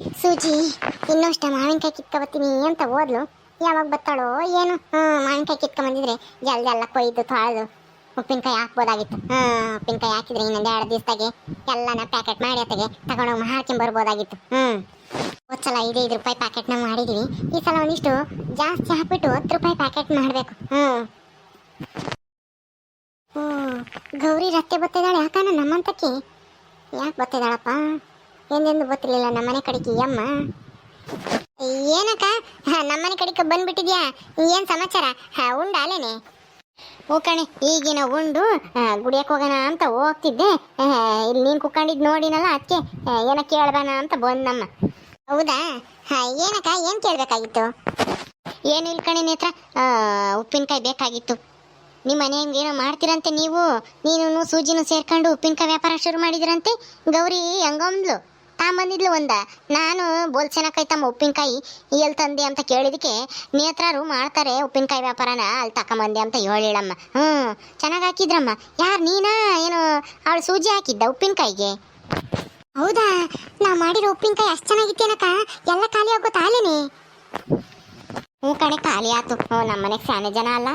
ಸೂಜಿ ಇನ್ನಷ್ಟು ಮಾವಿನಕಾಯಿ ಕಿತ್ಕೊಬತ್ತೀನಿ ಅಂತ ಓದ್ಲು ಯಾವಾಗ ಬರ್ತಾಳೋ ಏನು. ಹ್ಞೂ ಮಾವಿನಕಾಯಿ ಕಿತ್ಕೊಂಬಂದಿದ್ರೆ ಜಲ್ದಿ ಎಲ್ಲ ಕೊಯ್ದು ತೊಳೆದು ಉಪ್ಪಿನಕಾಯಿ ಹಾಕ್ಬೋದಾಗಿತ್ತು. ಹ್ಞೂ ಉಪ್ಪಿನಕಾಯಿ ಹಾಕಿದ್ರೆ ಇನ್ನೊಂದು ಎರಡು ದಿವಸದಾಗೆ ಎಲ್ಲನ ಪ್ಯಾಕೆಟ್ ಮಾಡಿ ಅತ್ತಗೆ ತಗೊಂಡೋಗಿ ಹಾಕೊಂಬರ್ಬೋದಾಗಿತ್ತು ಹ್ಞೂ ಸಲ ಐದೈದು ರೂಪಾಯಿ ಪ್ಯಾಕೆಟ್ನ ಮಾಡಿದೀವಿ. ಈ ಸಲ ಒಂದಿಷ್ಟು ಜಾಸ್ತಿ ಹಾಕ್ಬಿಟ್ಟು ಹತ್ತು ರೂಪಾಯಿ ಪ್ಯಾಕೆಟ್ ಮಾಡಬೇಕು. ಹ್ಞೂ ಹ್ಞೂ ಗೌರಿ ರತ್ತೆ ಬತ್ತಿದ್ದಾಳೆ ಯಾಕನ ನಮ್ಮಂತಕ್ಕೆ. ಯಾಕೆ ಬತ್ತಿದ್ದಾಳಪ್ಪ? ಎಂದೆಂದು ಗೊತ್ತಿರಲಿಲ್ಲ ನಮ್ಮನೆ ಕಡೆಗೆ ಯಮ್ಮ ಏನಕ್ಕ? ನಮ್ಮ ನಮ್ಮನೆ ಕಡೆಗೆ ಬಂದ್ಬಿಟ್ಟಿದ್ಯಾ? ಏನು ಸಮಾಚಾರ? ಉಂಡ ಓ ಕಣೆ, ಈಗಿನ ಉಂಡು ಗುಡಿಯಕ್ಕೆ ಹೋಗೋಣ ಅಂತ ಹೋಗ್ತಿದ್ದೆ. ಇಲ್ಲಿ ನೀನು ಕುಕ್ಕೊಂಡಿದ್ದು ನೋಡಿನಲ್ಲ ಅದಕ್ಕೆ ಏನ ಕೇಳ್ಬಾನ ಅಂತ ಬಂದಮ್ಮ. ಹೌದಾ? ಏನಕ್ಕ, ಏನು ಕೇಳ್ಬೇಕಾಗಿತ್ತು? ಏನು ಇಲ್ಲ ಕಣೆ ನೇತ್ರ ಉಪ್ಪಿನಕಾಯಿ ಬೇಕಾಗಿತ್ತು. ನಿಮ್ಮ ಮನೆಯಂಗೆ ಏನೋ ಮಾಡ್ತೀರಂತೆ ನೀವು? ನೀನು ಸೂಜಿನೂ ಸೇರ್ಕೊಂಡು ಉಪ್ಪಿನಕಾಯಿ ವ್ಯಾಪಾರ ಶುರು ಮಾಡಿದ್ರಂತೆ? ಗೌರಿ ಹಂಗಂದ್ಲು ತಾಂಬಂದಿದ್ಲು ಒಂದ. ನಾನು ಬೋಲ್ಸೇನಕಾಯಿ ತಮ್ಮ ಉಪ್ಪಿನಕಾಯಿ ಎಲ್ಲಿ ತಂದೆ ಅಂತ ಕೇಳಿದಕ್ಕೆ ನೇತ್ರಾರು ಮಾಡ್ತಾರೆ ಉಪ್ಪಿನಕಾಯಿ ವ್ಯಾಪಾರನ ಅಲ್ಲಿ ತಕೊಂಬಂದೆ ಅಂತ ಹೇಳಿಳಮ್ಮ ಹ್ಞೂ ಚೆನ್ನಾಗಿ ಹಾಕಿದ್ರಮ್ಮ. ಯಾರು ನೀನಾ? ಏನು ಅವಳು ಸೂಜಿ ಹಾಕಿದ್ದ ಉಪ್ಪಿನಕಾಯಿಗೆ? ಹೌದಾ? ನಾ ಮಾಡಿರೋ ಉಪ್ಪಿನಕಾಯಿ ಅಷ್ಟು ಚೆನ್ನಾಗಿತ್ತೇನಕ್ಕ? ಎಲ್ಲ ಖಾಲಿ ಆಗೋ ತಾಲೇನೆ ಹ್ಞೂ ಕಣೆ ಖಾಲಿ ಆಯ್ತು ಹ್ಞೂ ನಮ್ಮ ಮನೆಗೆ ಸ್ಯಾನೆ ಜನ ಅಲ್ಲ.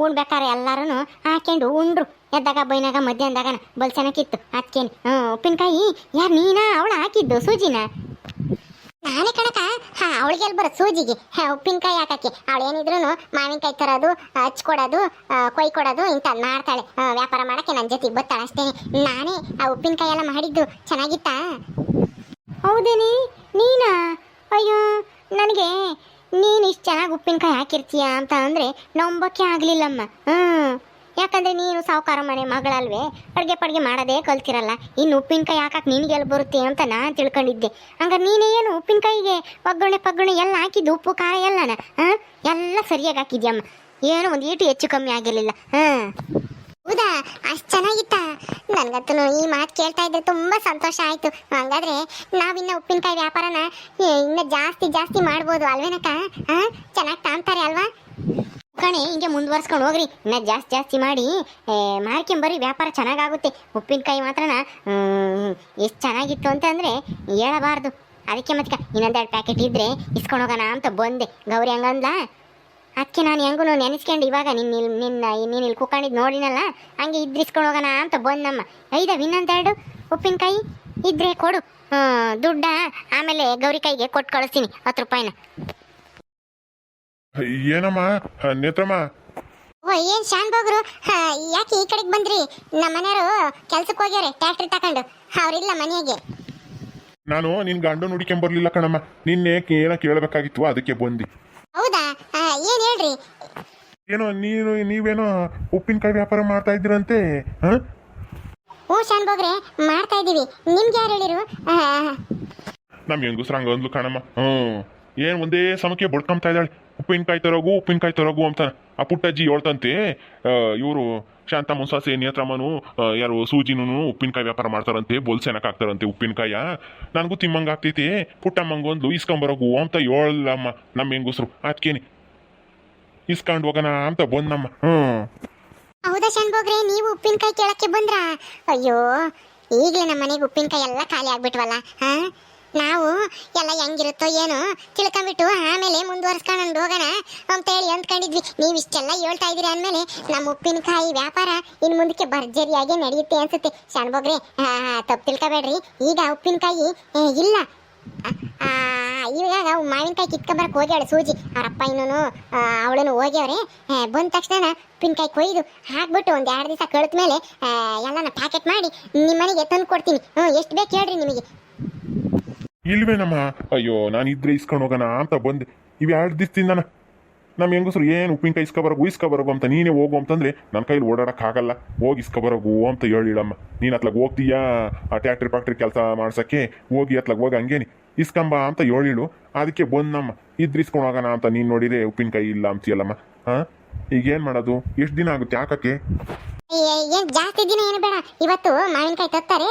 ಉಣ್ಬೇಕಾರೆ ಎಲ್ಲರೂ ಹಾಕೊಂಡು ಉಂಡ್ರು. ಎದ್ದಾಗ ಬೈನಾಗ, ಮಧ್ಯಾಹ್ನದಾಗ ಬಲ್ ಚೆನ್ನಾಗಿತ್ತು ಅದಕ್ಕೇನು ಉಪ್ಪಿನಕಾಯಿ? ಯಾರು ನೀನಾ? ಅವಳು ಹಾಕಿದ್ದು ಸೂಜಿನ? ನಾನೇ ಕಣಕ ಹಾ, ಅವಳಿಗೆ ಎಲ್ಲಿ ಬರೋ ಸೂಜಿಗೆ? ಉಪ್ಪಿನಕಾಯಿ ಹಾಕಕ್ಕೆ. ಅವಳು ಏನಿದ್ರು ಮಾವಿನಕಾಯಿ ತರೋದು ಹಚ್ಕೊಡೋದು ಕೊಯ್ ಕೊಡೋದು ಇಂಥ ಮಾಡ್ತಾಳೆ. ವ್ಯಾಪಾರ ಮಾಡಕ್ಕೆ ನನ್ನ ಜೊತೆ ಬರ್ತಾಳೆ ಅಷ್ಟೇ. ನಾನೇ ಆ ಉಪ್ಪಿನಕಾಯಿ ಎಲ್ಲ ಮಾಡಿದ್ದು. ಚೆನ್ನಾಗಿತ್ತಾ? ಹೌದೇನಿ? ನೀನಾ? ಅಯ್ಯೋ, ನನಗೆ ನೀನು ಇಷ್ಟು ಚೆನ್ನಾಗಿ ಉಪ್ಪಿನಕಾಯಿ ಹಾಕಿರ್ತೀಯ ಅಂತ ಅಂದರೆ ನಂಬೋಕ್ಕೆ ಆಗಲಿಲ್ಲಮ್ಮ. ಹ್ಞೂ ಯಾಕಂದರೆ ನೀನು ಸಾವುಕಾರ ಮನೆ ಮಗಳಲ್ವೇ? ಅಡುಗೆ ಪಡ್ಗೆ ಮಾಡೋದೇ ಕಲ್ತಿರಲ್ಲ. ಇನ್ನು ಉಪ್ಪಿನಕಾಯಿ ಹಾಕಕ್ಕೆ ನಿನಗೆ ಎಲ್ಲಿ ಬರುತ್ತೆ ಅಂತ ನಾನು ತಿಳ್ಕೊಂಡಿದ್ದೆ. ಹಂಗಾರೆ ನೀನೇನು ಉಪ್ಪಿನಕಾಯಿಗೆ ಒಗ್ಗರಣೆ ಪಗ್ಗರಣೆ ಎಲ್ಲ ಹಾಕಿದ್ದು, ಉಪ್ಪು, ಖಾರ ಎಲ್ಲನ? ಹಾಂ ಎಲ್ಲ ಸರಿಯಾಗಿ ಹಾಕಿದ್ಯಮ್ಮ. ಏನೋ ಒಂದು ಈಟು ಹೆಚ್ಚು ಕಮ್ಮಿ ಆಗಿರಲಿಲ್ಲ. ಹಾಂ ಹೌದಾ? ಅಷ್ಟು ಚೆನ್ನಾಗಿತ್ತ? ನನಗಂತೂ ಈ ಮಾತು ಕೇಳ್ತಾ ಇದ್ರೆ ತುಂಬಾ ಸಂತೋಷ ಆಯ್ತು. ಹಂಗಾದ್ರೆ ನಾವಿನ್ನ ಉಪ್ಪಿನಕಾಯಿ ವ್ಯಾಪಾರನ ಇನ್ನ ಜಾಸ್ತಿ ಜಾಸ್ತಿ ಮಾಡ್ಬೋದು ಅಲ್ವೇನಕ್ಕ? ಚೆನ್ನಾಗಿ ತಾಂತಾರೆ ಅಲ್ವಾ? ಕಣೆ, ಹಿಂಗೆ ಮುಂದುವರ್ಸ್ಕೊಂಡು ಹೋಗ್ರಿ. ಇನ್ನ ಜಾಸ್ತಿ ಜಾಸ್ತಿ ಮಾಡಿ ಮಾರ್ಕೊಂಬರಿ ವ್ಯಾಪಾರ ಚೆನ್ನಾಗಾಗುತ್ತೆ. ಉಪ್ಪಿನಕಾಯಿ ಮಾತ್ರನ ಎಷ್ಟು ಚೆನ್ನಾಗಿತ್ತು ಅಂತಂದರೆ ಹೇಳಬಾರ್ದು. ಅದಕ್ಕೆ ಮತ್ತೆ ಇನ್ನೊಂದೆರಡು ಪ್ಯಾಕೆಟ್ ಇದ್ದರೆ ಇಸ್ಕೊಂಡು ಹೋಗೋಣ ಅಂತ ಬಂದೆ. ಗೌರಿ ಹಂಗಂದ್ಲ ಅದಕ್ಕೆ ನಾನು ಹೆಂಗೂ ನೆನೆಸ್ಕೊಂಡು ಇವಾಗ ನಿನ್ನ ಇಲ್ಲಿ ನಿನ್ನ, ನೀನು ಇಲ್ಲಿ ಕೂಕಾಣಿದ್ ನೋಡಿನಲ್ಲ, ಹಂಗೆ ಇದ್ರೆ ಇಸ್ಕೊಂಡು ಹೋಗೋಣ ಅಂತ ಬಂದಮ್ಮ. ಐದವ್ ಇನ್ನೊಂದೆರಡು ಉಪ್ಪಿನಕಾಯಿ ಇದ್ರೆ ಕೊಡು. ದುಡ್ಡ ಆಮೇಲೆ ಗೌರಿ ಕೈಗೆ ಕೊಟ್ಟು ಕಳಿಸ್ತೀನಿ, ಹತ್ತು ರೂಪಾಯಿನ. ಏನಮ್ಮ? ನೇತ್ರಮ್ಮ? ಓ ಏನು ಶಾನ್ ಬೋಗ್ರು? ಯಾಕೆ ಈ ಕಡೆಗೆ ಬಂದ್ರಿ? ನಮ್ಮ ಮನೆಯವರು ಕೆಲ್ಸಕ್ಕೆ ಹೋಗ್ಯಾರೆ ಟ್ರ್ಯಾಕ್ಟರ್ ತಕೊಂಡು. ಅವ್ರಿಲ್ಲ ಮನೆಗೆ. ನಾನು ನಿನ್ ಗಂಡು ಬರಲಿಲ್ಲ ಕಣಮ್ಮ. ನಿನ್ನೆ ಏನ ಕೇಳಬೇಕಾಗಿತ್ತು ಅದಕ್ಕೆ ಬಂದಿ. ಹೌದಾ? ಏನು ಹೇಳ್ರಿ? ಏನೋ ನೀನು ನೀವೇನೋ ಉಪ್ಪಿನಕಾಯಿ ವ್ಯಾಪಾರ ಮಾಡ್ತಾ ಇದ್ದೀರಂತೆ ಹ? ಓ ಶಾನ್ ಬೋಗ್ರೆ ಮಾಡ್ತಾ ಇದ್ದೀವಿ. ನಿಮ್ಗೆ ಯಾರು ಹೇಳಿರು? ಆ, ನಮ್ ಹೆಂಗಸ್ರ ಹಂಗ ಅಂದ್ಲು ಕಣಮ್ಮ. ಹ್ಞೂ. ಏನ್ ಒಂದೇ ಸಮಕ್ಕೆ ಬಡ್ಕೊಂತಾ ಇದ್ದಾಳೆ. ಉಪ್ಪಿನಕಾಯಿ ತರೋಗು ಉಪ್ಪಿನಕಾಯಿ ತರೋಗು ಅಂತ ಆ ಪುಟ್ಟಜ್ಜಿ ಹೇಳ್ತಂತೆ. ಇವರು ಶಾಂತ ಮುನ್ಸಾಸೆ, ನೇತ್ರಮ್ಮನು ಯಾರು ಸೂಜಿನೂ ಉಪ್ಪಿನಕಾಯಿ ವ್ಯಾಪಾರ ಮಾಡ್ತಾರಂತೆ, ಬೋಲ್ಸೆನಕ್ ಹಾಕ್ತಾರಂತೆ ಉಪ್ಪಿನಕಾಯ. ನನಗೂ ತಿಮ್ಮಂಗ ಆಗ್ತೈತಿ. ಪುಟ್ಟಮ್ಮಂಗೊಂದು ಇಸ್ಕೊಂಬರೋಗು ಅಂತ ಹೇಳಮ್ಮ ನಮ್ಮ ಹೆಂಗಸ್ರು. ಅದಕ್ಕೇನೆ ಇಸ್ಕೊಂಡು ಹೋಗೋಣ ಅಂತ ಬಂದಮ್ಮ. ಹ್ಮ್ ಹೌದಾ ಶಾನ್ಭೋಗ್ರೆ ನೀವು ಉಪ್ಪಿನಕಾಯಿ ಕೇಳಕ್ಕೆ ಬಂದ್ರಾ? ಅಯ್ಯೋ, ಈಗಲೇ ನಮ್ಮ ಮನೆಗೆ ಉಪ್ಪಿನಕಾಯಿ ಎಲ್ಲ ಖಾಲಿ ಆಗ್ಬಿಟ್ವಲ್ಲ, ಹಾ? ನಾವು ಎಲ್ಲ ಹೆಂಗಿರುತ್ತೋ ಏನೋ ತಿಳ್ಕೊಂಬಿಟ್ಟು ಆಮೇಲೆ ಮುಂದುವರ್ಸ್ಕೊಂಡು ಹೋಗೋಣ ಅಂತೇಳಿ ಅಂದ್ಕೊಂಡಿದ್ವಿ. ನೀವು ಇಷ್ಟೆಲ್ಲ ಹೇಳ್ತಾ ಇದ್ದೀರಿ ಅಂದಮೇಲೆ ನಮ್ಮ ಉಪ್ಪಿನಕಾಯಿ ವ್ಯಾಪಾರ ಇನ್ನು ಮುಂದಕ್ಕೆ ಭರ್ಜರಿಯಾಗಿ ನಡೆಯುತ್ತೆ ಅನ್ಸುತ್ತೆ. ಶಾನ್ಭೋಗ್ರೆ ತಪ್ಪು ತಿಳ್ಕೊಬೇಡ್ರಿ. ಈಗ ಉಪ್ಪಿನಕಾಯಿ ಇಲ್ಲ. ಇವಾಗ ಮಾವಿನಕಾಯಿ ಕಿತ್ಕೊಂಬರಕ್ಕೆ ಹೋಗ್ಯಾಳೆ ಸೂಜಿ. ಅವರಪ್ಪ ಇನ್ನೂ ಅವಳನ್ನು ಹೋಗ್ಯವ್ರೆ. ಬಂದ ತಕ್ಷಣ ಉಪ್ಪಿನಕಾಯಿ ಕೊಯ್ದು ಹಾಕ್ಬಿಟ್ಟು ಒಂದು ಎರಡು ದಿವಸ ಕಳೆದ ಮೇಲೆ ಎಲ್ಲನ ಪ್ಯಾಕೆಟ್ ಮಾಡಿ ನಿಮ್ಮ ಮನೆಗೆ ತಂದು ಕೊಡ್ತೀನಿ ಹ್ಞೂ ಎಷ್ಟು ಬೇಕು ಹೇಳ್ರಿ ನಿಮಗೆ? ಇಲ್ವೇನಮ್ಮ ಅಯ್ಯೋ, ನಾನು ಇದ್ರೆ ಇಸ್ಕೊಂಡು ಹೋಗೋಣ ಅಂತ ಬಂದೆ. ಇವು ಎರಡು ದಿವಸದಿಂದ ನಮ್ಮ ಹೆಂಗಸ್ರು ಏನು ಉಪ್ಪಿನಕಾಯಿ ಇಸ್ಕೊಬರೋಗು ಇಸ್ಕೊಬರೋಗು ಅಂತ ನೀನೇ ಹೋಗು ಅಂತಂದ್ರೆ ನನ್ನ ಕೈಲಿ ಓಡಾಡೋಕ್ಕಾಗಲ್ಲ ಹೋಗಿ ಇಸ್ಕೊಬರೋಗು ಅಂತ ಹೇಳಿಡಮ್ಮ ನೀನು ಅತ್ಲಾಗ ಹೋಗ್ತೀಯಾ? ಆ ಟ್ಯಾಕ್ಟ್ರಿ ಫ್ಯಾಕ್ಟ್ರಿ ಕೆಲಸ ಮಾಡ್ಸಕ್ಕೆ ಹೋಗಿ ಅತ್ಲಾಗ ಹೋಗಿ ಹಂಗೇನಿ. ಇಸ್ಕೊಂಬ ಅಂತ ಹೇಳಿಳು. ಅದಕ್ಕೆ ಬಂದಮ್ಮ. ಇದ್ರೆ ಇಸ್ಕೊಂಡು ಹೋಗೋಣ ಅಂತ ನೀನು ನೋಡಿದ್ರೆ ಉಪ್ಪಿನಕಾಯಿ ಇಲ್ಲ ಅಂತೀಯಲ್ಲಮ್ಮ. ಹಾಂ? ಈಗ ಏನು ಮಾಡೋದು? ಎಷ್ಟು ದಿನ ಆಗುತ್ತೆ ಯಾಕಕ್ಕೆ ಏನು ಜಾಸ್ತಿ ದಿನ ಏನು ಬೇಡ. ಇವತ್ತು ಮಾವಿನಕಾಯಿ ತತ್ತಾರೆ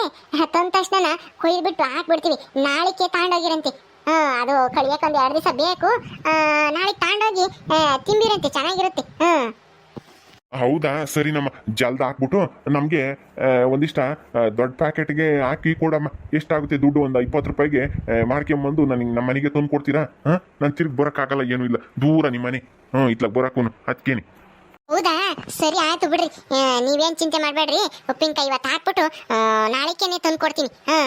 ತಂದ ತಕ್ಷಣ ಕೊಯ್ದುಬಿಟ್ಟು ಹಾಕ್ಬಿಡ್ತೀವಿ ನಾಳಿಕೆ ತಾಂಡೋಗಿರಂತೆ. ಹಾಂ ಅದು ಕಳಿಯಕ್ಕೆ ಒಂದು ಎರಡು ದಿವಸ ಬೇಕು. ನಾಳೆ ತಾಂಡೋಗಿ ತಿಂಬಿರಂತೆ ಚೆನ್ನಾಗಿರುತ್ತೆ. ಹೌದಾ? ಸರಿ ನಮ್ಮ ಜಲ್ದ ಹಾಕ್ಬಿಟ್ಟು ನಮಗೆ ಒಂದಿಷ್ಟ ದೊಡ್ಡ ಪ್ಯಾಕೆಟ್ಗೆ ಹಾಕಿ ಕೊಡಮ್ಮ. ಎಷ್ಟಾಗುತ್ತೆ ದುಡ್ಡು? ಒಂದು ಇಪ್ಪತ್ತು ರೂಪಾಯಿಗೆ ಆ, ಮಾಡ್ಕೊಂಬಂದು ನನಗೆ ನಮ್ಮ ಮನೆಗೆ ತಂದು ಕೊಡ್ತೀರಾ ಹಾಂ? ನಾನು ತಿರ್ಗಿ ಬರೋಕ್ಕಾಗಲ್ಲ ಏನೂ ಇಲ್ಲ. ದೂರ ನಿಮ್ಮ ಮನೆ ಹ್ಞೂ ಇತ್ಲಾಗ ಬರೋಕ್ಕೂ ಅದಕ್ಕೇನೆ ಹೌದಾ? ಸರಿ ಆಯ್ತು ಬಿಡ್ರಿ. ನೀವೇನ್ ಚಿಂತೆ ಮಾಡಬೇಡ್ರಿ. ಉಪ್ಪಿನಕಾಯಿ ಇವತ್ತು ಹಾಕ್ಬಿಟ್ಟು ನಾಳೆ ನಾಳೆಕೇನೆ ತಂದು ಕೊಡ್ತೀನಿ. ಹಾ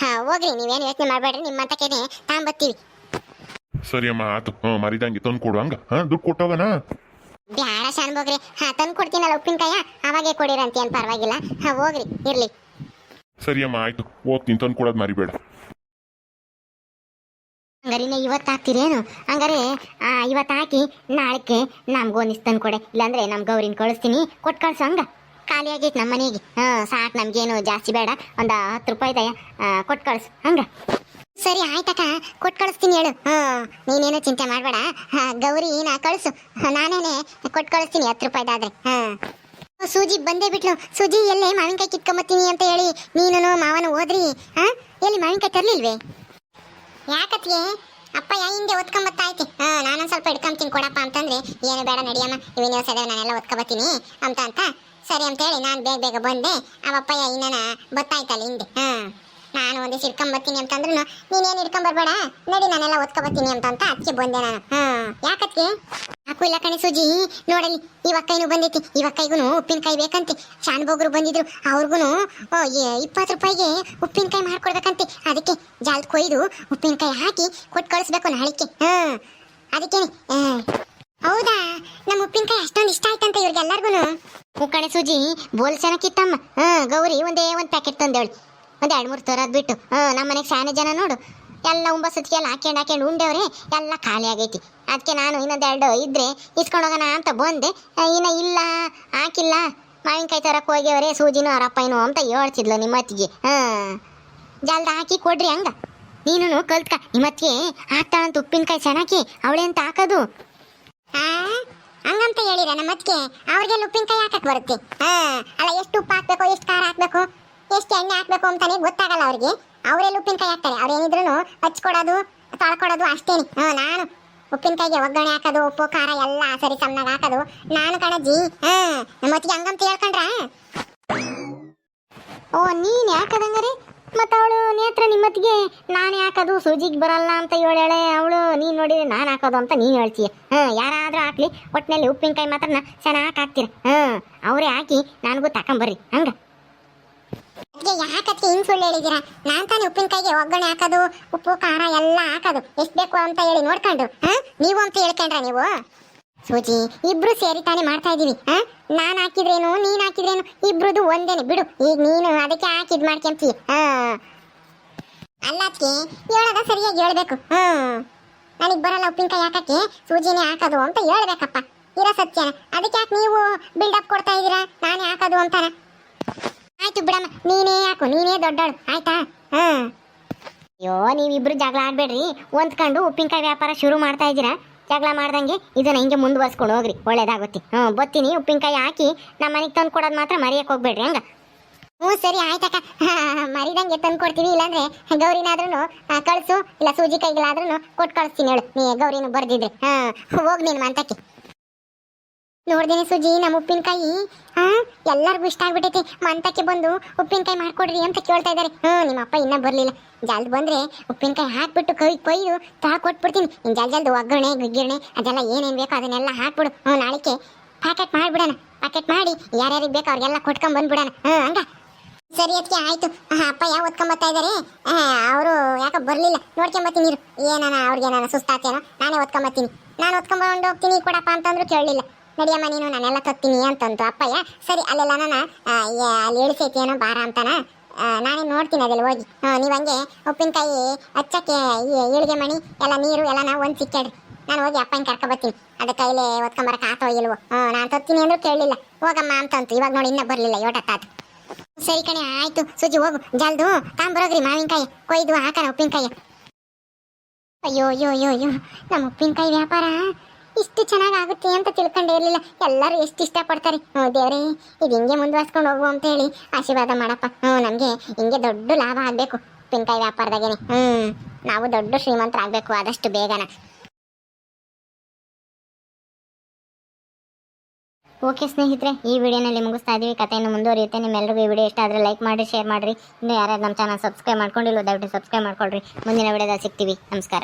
ಹಾ ಹೋಗ್ರಿ. ನೀವೇನು ಯೋಚನೆ ಮಾಡಬೇಡ್ರಿ. ನಿಮ್ಮಂತಕೇನೆ ತಾಂಬತ್ತೀವಿ. ಸರಿ ಅಮ್ಮ ಆತು. ಹ್ಞೂ ಮರಿದಂಗೆ ತಂದು ಕೊಡು ಹಂಗ. ಹಾಂ ದುಡ್ಡು ಕೊಟ್ಟೋಗನಾ? ಬ್ಯಾಡ ಶಾನ್ಬೋಗ್ರಿ ಹಾ ತಂದು ಕೊಡ್ತೀನಲ್ಲ ಉಪ್ಪಿನಕಾಯ? ಅವಾಗೆ ಕೊಡಿರಂತ ಏನು ಪರವಾಗಿಲ್ಲ. ಹಾ ಹೋಗ್ರಿ. ಇರ್ಲಿ. ಸರಿ ಅಮ್ಮ ಆಯಿತು. ಹೋಗ್ತೀನಿ. ತಂದು ಕೊಡೋದು ಮರಿಬೇಡ. ಹಂಗಾರಿನ ಇವತ್ತು ಹಾಕ್ತಿರೇನು? ಹಂಗಾರೆ ಇವತ್ತು ಹಾಕಿ ನಾಳೆಗೆ ನಮ್ಗೆ ಒಂದಿಷ್ಟು ತಂದು ಕೊಡೆ. ಇಲ್ಲಾಂದ್ರೆ ನಮ್ಮ ಗೌರಿನ ಕಳಿಸ್ತೀನಿ. ಕೊಟ್ಟು ಕಳ್ಸು ಹಂಗೆ. ಖಾಲಿ ಆಗೈತೆ ನಮ್ಮ ಮನೆಗೆ. ಹಾಂ, ಸಾಕು ನಮಗೇನು ಜಾಸ್ತಿ ಬೇಡ. ಒಂದು ಹತ್ತು ರೂಪಾಯಿ ದಯ. ಕೊಟ್ಟು ಕಳ್ಸು. ಹಂಗೆ. ಸರಿ, ಆಯ್ತಕ್ಕ. ಕೊಟ್ಟು ಕಳಿಸ್ತೀನಿ ಹೇಳು. ಹಾಂ, ನೀನೇನು ಚಿಂತೆ ಮಾಡಬೇಡ. ಗೌರಿ, ನಾ ಕಳಿಸು. ನಾನೇನೆ ಕೊಟ್ಟು ಕಳಿಸ್ತೀನಿ ಹತ್ತು ರೂಪಾಯಿದಾದ್ರೆ. ಹಾಂ. ಸೂಜಿ, ಬಂದೇ ಬಿಟ್ಲು. ಸೂಜಿ, ಎಲ್ಲೇ ಮಾವಿನಕಾಯಿ ಕಿತ್ಕೊಂಬತ್ತೀನಿ ಅಂತ ಹೇಳಿ ನೀನು ಮಾವನು ಹೋದ್ರಿ? ಹಾಂ, ಎಲ್ಲಿ ಮಾವಿನಕಾಯಿ ತರಲಿಲ್ವೇ? ಯಾಕತ್ಗೆ? ಅಪ್ಪ, ಯಾ, ಹಿಂದೆ ಒತ್ಕೊಂಬತ್ತಾಯ್ತಿ ಹಾ, ನಾನೊಂದ್ ಸ್ವಲ್ಪ ಹಿಡ್ಕೊಂತೀನಿ ಕೊಡಪ್ಪ ಅಂತಂದ್ರೆ, ಏನು ಬೇಡ ನಡಿಯಮ್ಮ ಇವನ್ ದಿವಸ ಇದಾವೆ ನಾನೆಲ್ಲ ಒತ್ಕೊಬತ್ತೀನಿ ಅಂತ ಅಂತ. ಸರಿ ಅಂತೇಳಿ ನಾನು ಬೇಗ ಬೇಗ ಬಂದೆ. ಅವಪ್ಪಯ್ಯ ಇನ್ನನ ಬತ್ತಾಯ್ತಲ್ಲ ಹಿಂದೆ. ಹಾ, ನಾನು ಒಂದಿಷ್ಟು ಹಿಡ್ಕೊಂಬತ್ತೀನಿ ಅಂತಂದ್ರು ನೀನೇನು ಹಿಡ್ಕೊಂಬರ್ಬೇಡ ನಡಿ, ನಾನೆಲ್ಲ ಓದ್ಕೊಬತ್ತೀನಿ ಅಂತ ಅಂತ ಅದಕ್ಕೆ ಬಂದೆ ನಾನು. ಹಾ, ಯಾಕತ್ಗೆ? ಯಾಕೂ ಇಲ್ಲ ಕಣೆ ಸೂಜಿ. ನೋಡಲಿ ಇವಕ್ಕೈನು ಬಂದೈತಿ. ಇವಕ್ಕೈಗೂ ಉಪ್ಪಿನಕಾಯಿ ಬೇಕಂತೆ. ಶಾನ್ಭೋಗ್ರು ಬಂದಿದ್ರು ಅವ್ರಿಗೂ ಇಪ್ಪತ್ತು ರೂಪಾಯಿಗೆ ಉಪ್ಪಿನಕಾಯಿ ಮಾಡ್ಕೊಡ್ಬೇಕಂತೆ. ಅದಕ್ಕೆ ಜಾಲ್ ಕೊಯ್ದು ಉಪ್ಪಿನಕಾಯಿ ಹಾಕಿ ಕೊಟ್ಟು ಕಳಿಸ್ಬೇಕು ನಾಳಿಕೆ ಹಾ ಅದಕ್ಕೆ ಹೌದಾ? ನಮ್ಮ ಉಪ್ಪಿನಕಾಯಿ ಅಷ್ಟೊಂದು ಇಷ್ಟ ಆಯ್ತಂತ ಇವ್ರಿಗೆಲ್ಲರಿಗೂ ಕಣೆ ಸೂಜಿ, ಬೋಲ್ ಚೆನ್ನಾಗಿತ್ತಮ್ಮ ಹಾ, ಗೌರಿ, ಒಂದೇ ಒಂದು ಪ್ಯಾಕೆಟ್ ತಂದೇಳಿ ಒಂದು ಎರಡು ಮೂರು ತರದ್ ಬಿಟ್ಟು. ನಮ್ಮ ಮನೆಗೆ ಸಾನೆ ಜನ ನೋಡು. ಎಲ್ಲ ಉಂಬಸತ್ಗೆ ಎಲ್ಲ ಹಾಕೊಂಡು ಹಾಕ್ಯಂಡು ಉಂಡೆವ್ರೆ, ಎಲ್ಲ ಖಾಲಿ ಆಗೈತಿ. ಅದಕ್ಕೆ ನಾನು ಇನ್ನೊಂದೆರಡು ಇದ್ರೆ ಇಸ್ಕೊಂಡು ಹೋಗೋಣ ಅಂತ ಬಂದೆ. ಇನ್ನು ಇಲ್ಲ, ಹಾಕಿಲ್ಲ. ಮಾವಿನಕಾಯಿ ತರಕ್ಕೆ ಹೋಗ್ಯವ್ರೆ, ಸೂಜಿನೂ ಅವರಪ್ಪಯ್ಯನು ಅಂತ ಹೇಳ್ತಿದ್ಲು ನಿಮ್ಮತ್ತಿಗೆ. ಹಾಂ ಜಲ್ದ ಹಾಕಿ ಕೊಡ್ರಿ ಹಂಗ. ನೀನು ಕಲ್ತ್ಕ. ನಿಮ್ಮತ್ತಿಗೆ ಹಾಕ್ತಾಳಂತ ಉಪ್ಪಿನಕಾಯಿ ಚೆನ್ನಾಗಿ ಅವಳೆ ಅಂತ ಹಾಕೋದು. ಹಂಗಂತ ಹೇಳಿರ ನಮ್ಮತ್ತಿಗೆ? ಅವ್ರಿಗೆಲ್ಲ ಉಪ್ಪಿನಕಾಯಿ ಹಾಕಕ್ಕೆ ಬರುತ್ತೆ. ಹಾ ಅಲ್ಲ, ಎಷ್ಟು ಉಪ್ಪು ಹಾಕ್ಬೇಕು, ಎಷ್ಟು ಖಾರ ಹಾಕ್ಬೇಕು, ಎಷ್ಟು ಎಣ್ಣೆ ಹಾಕ್ಬೇಕು ಅಂತಾನೆ ಗೊತ್ತಾಗಲ್ಲ ಅವ್ರಿಗೆ. ಅವರೆಲ್ಲ ಉಪ್ಪಿನಕಾಯಿ ಹಾಕ್ತಾರೆ? ಅವ್ರೇನಿದ್ರು ಹಚ್ಕೊಡೋದು, ತೊಳ್ಕೊಡೋದು ಅಷ್ಟೇನಿ. ಹಾ ನಾನು ಉಪ್ಪಿನಕಾಯಿಗೆ ಒಗ್ಗರಣೆ ಹಾಕೋದು, ಉಪ್ಪು, ಖಾರ ಎಲ್ಲ ಸರಿ ಸಮನಾಗ ಹಾಕೋದು. ನಾನು ಕಣಜ್ಜಿ ಹಾ ನಮ್ಮ ಅತ್ತಿಗೆ ಹಂಗಂತ ಹೇಳ್ಕೊಂಡ್ರ? ಓ, ನೀನ್ ರೀ ಮತ್ತ ಅವಳು ನೇತ್ರ ನಿಮ್ಮತ್ತಿಗೆ ನಾನು ಯಾಕದು ಸೂಜಿಗೆ ಬರಲ್ಲ ಅಂತ ಹೇಳಾಳೆ. ಅವಳು, ನೀನ್ ನೋಡಿ ನಾನು ಹಾಕೋದು ಅಂತ ನೀನ್ ಹೇಳ್ತೀಯ. ಹ್ಮ್ ಯಾರಾದ್ರೂ ಹಾಕ್ಲಿ ಒಟ್ಟಿನಲ್ಲಿ ಉಪ್ಪಿನಕಾಯಿ ಮಾತ್ರ ಚೆನ್ನಾಗಿ ಹಾಕ್ತೀರ. ಹಾಂ ಅವರೇ ಹಾಕಿ ನನಗೂ ತಕೊಂಬರ್ರಿ. ಹಂಗ? ಯಾಕತ್ತೆ ಹಿಂಗ್ ಸುಳ್ಳು ಹೇಳಿದ್ದೀರಾ ನಾನ್ ತಾನೇ ಉಪ್ಪಿನಕಾಯಿಗೆ ಒಗ್ಗರಣೆ ಹಾಕೋದು, ಉಪ್ಪು, ಖಾರ ಎಲ್ಲ ಹಾಕೋದು. ಎಷ್ಟು ಬೇಕು ಅಂತ ಹೇಳಿ ನೋಡ್ಕೊಂಡು, ಹಾ? ನೀವು ಅಂತ ಹೇಳ್ಕೊಂಡ್ರ ನೀವು? ಸೂಜಿ, ಇಬ್ರು ಸೇರಿ ತಾನೇ ಮಾಡ್ತಾ ಇದೀವಿ, ಹಾ? ನಾನು ಹಾಕಿದ್ರೇನು, ನೀನ್ ಹಾಕಿದ್ರೇನು, ಇಬ್ರದು ಒಂದೇನೆ. ಬಿಡು, ಈಗ ನೀನು ಅದಕ್ಕೆ ಹಾಕಿ ಇದ್ ಮಾಡ್ಕೊಂತೀಯ ಹಾ? ಅಲ್ಲ ಅದಕ್ಕೆ ಹೇಳೋದ ಸರಿಯಾಗಿ ಹೇಳ್ಬೇಕು ಹ್ಮ್ ನನಗೆ ಬರಲ್ಲ ಉಪ್ಪಿನಕಾಯಿ ಹಾಕಕ್ಕೆ, ಸೂಜಿನೇ ಹಾಕೋದು ಅಂತ ಹೇಳಬೇಕಪ್ಪ. ಇರೋ ಸತ್ಯನ ಅದಕ್ಕೆ ಯಾಕೆ ನೀವು ಬಿಲ್ಡಪ್ ಕೊಡ್ತಾ ಇದ್ದೀರಾ ನಾನೇ ಹಾಕೋದು ಅಂತಾನ. ಆಯ್ತು ಬಿಡಮ್ಮ ನೀನೇ ಯಾಕೋ, ನೀನೇ ದೊಡ್ಡವಳು. ಆಯ್ತಾ? ಹಾ. ಅಯ್ಯೋ, ನೀವಿಬ್ರು ಜಗಳ ಆಡ್ಬೇಡ್ರಿ. ಹೊಂದ್ಕೊಂಡು ಉಪ್ಪಿನಕಾಯಿ ವ್ಯಾಪಾರ ಶುರು ಮಾಡ್ತಾ ಇದ್ದೀರಾ? ಜಗಳ ಮಾಡ್ದಂಗೆ ಇದನ್ನ ಹಿಂಗೆ ಮುಂದುವರ್ಸ್ಕೊಂಡು ಹೋಗ್ರಿ. ಒಳ್ಳೇದಾಗುತ್ತೆ. ಹ್ಞೂ, ಬತ್ತೀನಿ. ಉಪ್ಪಿನಕಾಯಿ ಹಾಕಿ ನಮ್ಮ ಮನೆಗೆ ತಂದು ಕೊಡೋದು ಮಾತ್ರ ಮರೆಯಕ್ಕೆ ಹೋಗ್ಬೇಡ್ರಿ, ಹಂಗ? ಹ್ಞೂ, ಸರಿ, ಆಯ್ತಕ್ಕ. ಮರಿದಂಗೆ ತಂದು ಕೊಡ್ತೀವಿ, ಇಲ್ಲಾಂದ್ರೆ ಗೌರಿನಾದ್ರೂ ಕಳಿಸು, ಇಲ್ಲ ಸೂಜಿ ಕೈಗಳಾದ್ರೂ ಕೊಟ್ಟು ಕಳಿಸ್ತೀನಿ ಹೇಳು. ನೀ ಗೌರಿನ ಬರ್ದಿದ್ರೆ. ಹಾಂ ಹೋಗಿ ನೀನು ಮಂತಕ್ಕೆ. ನೋಡ್ದೇನೆ ಸುಜಿ, ನಮ್ಮ ಉಪ್ಪಿನಕಾಯಿ ಹಾ ಎಲ್ಲರಿಗೂ ಇಷ್ಟ ಆಗ್ಬಿಟ್ಟೈತಿ. ಮಂತಕ್ಕೆ ಬಂದು ಉಪ್ಪಿನಕಾಯಿ ಮಾಡ್ಕೊಡ್ರಿ ಅಂತ ಕೇಳ್ತಾ ಇದ್ದಾರೆ. ಹ್ಞೂ ನಿಮ್ಮ ಅಪ್ಪ ಇನ್ನೂ ಬರಲಿಲ್ಲ. ಜಲ್ದ್ ಬಂದ್ರೆ ಉಪ್ಪಿನಕಾಯಿ ಹಾಕ್ಬಿಟ್ಟು ಕೈ ಕೊಯ್ದು ತಾ ಕೊಟ್ಬಿಡ್ತೀನಿ. ಇನ್ನು ಜಲ್ದ್ ಜಲ್ದ್ ಒಗ್ಗರಣೆ, ಗುಗ್ಗಿರಣೆ, ಅದೆಲ್ಲ ಏನೇನು ಬೇಕೋ ಅದನ್ನೆಲ್ಲ ಹಾಕ್ಬಿಡು. ಹ್ಞೂ ನಾಳೆಗೆ ಪ್ಯಾಕೆಟ್ ಮಾಡಿಬಿಡೋಣ. ಪ್ಯಾಕೆಟ್ ಮಾಡಿ ಯಾರ್ಯಾರಿಗೆ ಬೇಕೋ ಅವ್ರಿಗೆಲ್ಲ ಕೊಟ್ಕೊಂಡ್ ಬಂದ್ಬಿಡೋಣ. ಹ್ಮ್, ಹಂಗ? ಸರಿ ಅದಕ್ಕೆ ಆಯ್ತು. ಅಪ್ಪ ಯಾವ ಓದ್ಕೊಂಬತ್ತಾ ಇದ್ದಾರೆ ಅವರು ಯಾಕೋ ಬರಲಿಲ್ಲ. ನೋಡ್ಕೊಂಬತ್ತೀನಿ ಇರು. ಏನಾನ ಅವ್ರಿಗೆ ಏನಾನ ಸುಸ್ತಾತೇನೋ ನಾನೇ ಓದ್ಕೊಂಬತ್ತೀನಿ ನಾನು ಓದ್ಕೊಂಬಂದು ಹೋಗ್ತೀನಿ ಕೊಡಪ್ಪ ಅಂತಂದ್ರು ಕೇಳಲಿಲ್ಲ. ನಡಿಯಮ್ಮ, ನೀನು ನಾನೆಲ್ಲ ತತ್ತೀನಿ ಅಂತಂತು ಅಪ್ಪಯ್ಯ, ಸರಿ, ಅಲ್ಲೆಲ್ಲ ನಾನು ಅಲ್ಲಿ ಇಳಿಸೈತೇನೋ ಬಾರ ಅಂತಾನ. ನಾನೇ ನೋಡ್ತೀನಿ ಅದೆಲ್ಲ ಹೋಗಿ. ನೀವು ಹಂಗೆ ಉಪ್ಪಿನಕಾಯಿ ಹಚ್ಚಕ್ಕೆ ಈಳಿಗೆ ಮಣಿ, ಎಲ್ಲ ನೀರು ಎಲ್ಲ ನಾವು ಒಂದು ಸಿಕ್ಕಾಡ್ರಿ ನಾನು ಹೋಗಿ ಅಪ್ಪನ ಕರ್ಕೊಬತ್ತೀನಿ ಅದ ಕೈಲೇ ಒತ್ಕೊಂಬರಕ್ಕೆ ಆತೋ ಇಲ್ವೋ. ಹಾಂ, ನಾನು ತತ್ತೀನಿ ಅಂದ್ರೂ ಕೇಳಲಿಲ್ಲ. ಹೋಗಮ್ಮ ಅಂತಂತು. ಇವಾಗ ನೋಡಿ ಇನ್ನೂ ಬರಲಿಲ್ಲ ಯೋಟತ್ತಾತು ಸರಿ ಕಣೆ, ಆಯ್ತು. ಸುಜಿ, ಹೋಗು. ಜಲ್ದು ತಾಂಬರೋಗ್ರಿ ಮಾವಿನಕಾಯಿ. ಕೊಯ್ದು ಹಾಕೋಣ ಉಪ್ಪಿನಕಾಯಿ. ಅಯ್ಯೋ ಅಯ್ಯೋ ಅಯ್ಯೋ ಅಯ್ಯೋ. ನಮ್ಮ ಉಪ್ಪಿನಕಾಯಿ ವ್ಯಾಪಾರ. ಇಷ್ಟು ಚೆನ್ನಾಗಿ ಆಗುತ್ತೆ ಅಂತ ತಿಳ್ಕೊಂಡೇ ಇರಲಿಲ್ಲ. ಎಲ್ಲರೂ ಎಷ್ಟು ಇಷ್ಟಪಡ್ತಾರೆ. ಹ್ಞೂ ದೇವರೇ, ಇದು ಹಿಂಗೆ ಮುಂದುವರ್ಸ್ಕೊಂಡು ಹೋಗು ಅಂತ ಹೇಳಿ ಆಶೀರ್ವಾದ ಮಾಡಪ್ಪ. ಹ್ಞೂ, ನಮಗೆ ಹಿಂಗೆ ದೊಡ್ಡ ಲಾಭ ಆಗಬೇಕು ಉಪ್ಪಿನಕಾಯಿ ವ್ಯಾಪಾರದಾಗೇನೆ. ಹ್ಞೂ ನಾವು ದೊಡ್ಡ ಶ್ರೀಮಂತರಾಗಬೇಕು ಆದಷ್ಟು ಬೇಗನ. ಓಕೆ ಸ್ನೇಹಿತರೆ, ಈ ವಿಡಿಯೋನಲ್ಲಿ ಮುಗಿಸ್ತಾ ಇದೀವಿ. ಕಥೆಯನ್ನು ಮುಂದುವರಿಯುತ್ತೆ. ನಿಮ್ಮೆಲ್ಲರಿಗೂ ಈ ವಿಡಿಯೋ ಇಷ್ಟ ಆದರೆ ಲೈಕ್ ಮಾಡಿ ಶೇರ್ ಮಾಡಿರಿ. ಇನ್ನು ಯಾರ್ಯಾರು ನಮ್ಮ ಚಾನಲ್ ಸಬ್ಸ್ಕ್ರೈಬ್ ಮಾಡ್ಕೊಂಡಿಲ್ಲ ದಯವಿಟ್ಟು ಸಬ್ಸ್ಕ್ರೈಬ್ ಮಾಡ್ಕೊಳ್ರಿ. ಮುಂದಿನ ವಿಡಿಯೋದಲ್ಲಿ ಸಿಗ್ತೀವಿ. ನಮಸ್ಕಾರ.